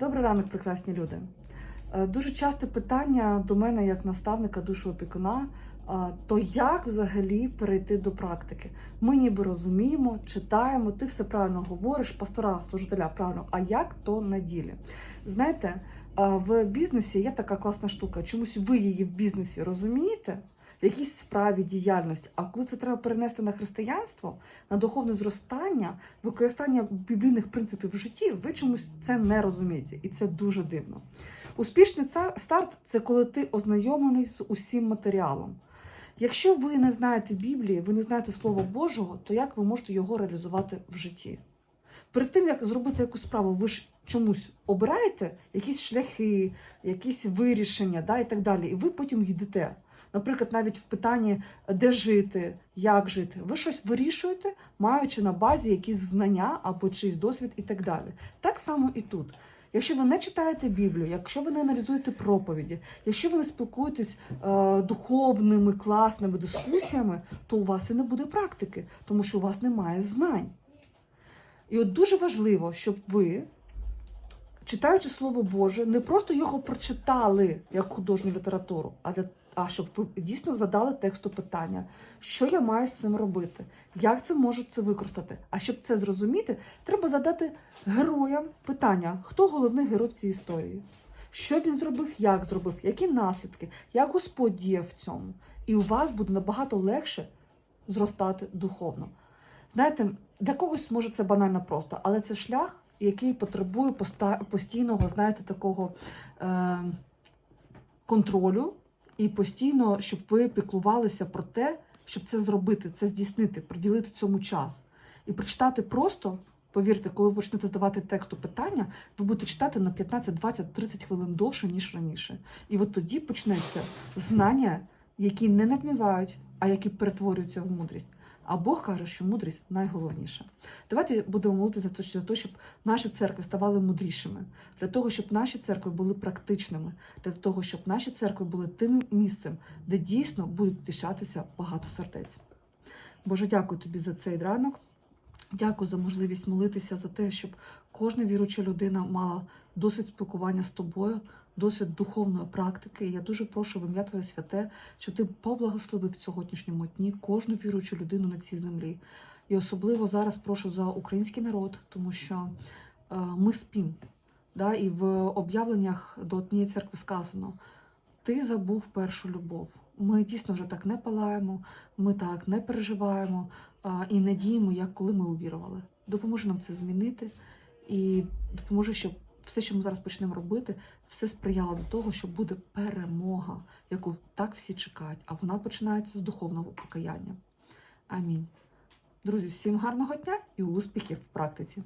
Добрий ранок, прекрасні люди. Е, Дуже часте питання до мене, як наставника душу опікуна, е, то як взагалі перейти до практики? Ми ніби розуміємо, читаємо, ти все правильно говориш, пастора, служителя правильно, а як то на ділі? Знаєте, е, в бізнесі є така класна штука. Чомусь ви її в бізнесі розумієте, якійсь справі діяльності, а коли це треба перенести на християнство, на духовне зростання, використання біблійних принципів в житті, ви чомусь це не розумієте, і це дуже дивно. Успішний ца- старт це коли ти ознайомлений з усім матеріалом. Якщо ви не знаєте Біблії, ви не знаєте Слова Божого, то як ви можете його реалізувати в житті? Перед тим, як зробити якусь справу, ви ж чомусь обираєте якісь шляхи, якісь вирішення да, і так далі, і ви потім йдете. Наприклад, навіть в питанні, де жити, як жити, ви щось вирішуєте, маючи на базі якісь знання або чийсь досвід і так далі. Так само і тут. Якщо ви не читаєте Біблію, якщо ви не аналізуєте проповіді, якщо ви не спілкуєтесь е, духовними класними дискусіями, то у вас і не буде практики, тому що у вас немає знань. І от дуже важливо, щоб ви, читаючи Слово Боже, не просто його прочитали як художню літературу, а для а щоб ви дійсно задали тексту питання, що я маю з цим робити, як це можу це використати. А щоб це зрозуміти, треба задати героям питання, хто головний герой в цій історії, що він зробив, як зробив, які наслідки, як Господь діяв в цьому. І у вас буде набагато легше зростати духовно. Знаєте, для когось може це банально просто, але це шлях, який потребує постійного, знаєте, такого е- контролю і постійно, щоб ви піклувалися про те, щоб це зробити, це здійснити, приділити цьому час. І прочитати просто, повірте, коли ви почнете здавати тексту питання, ви будете читати на 15, 20, 30 хвилин довше, ніж раніше. І от тоді почнеться знання, які не надмівають, а які перетворюються в мудрість. А Бог каже, що мудрість найголовніше. Давайте будемо молитися за те, щоб наші церкви ставали мудрішими, для того, щоб наші церкви були практичними, для того, щоб наші церкви були тим місцем, де дійсно будуть тішатися багато сердець. Боже, дякую тобі за цей ранок. Дякую за можливість молитися за те, щоб кожна віруча людина мала досвід спілкування з тобою, досвід духовної практики. І я дуже прошу в ім'я Твоє святе, щоб ти поблагословив в сьогоднішньому дні кожну віручу людину на цій землі. І особливо зараз прошу за український народ, тому що е, ми спім. Да? І в об'явленнях до однієї церкви сказано: Ти забув першу любов. Ми дійсно вже так не палаємо, ми так не переживаємо а, і не діємо, як коли ми увірували. Допоможе нам це змінити і допоможе, щоб все, що ми зараз почнемо робити, все сприяло до того, що буде перемога, яку так всі чекають, а вона починається з духовного покаяння. Амінь. Друзі, всім гарного дня і успіхів в практиці!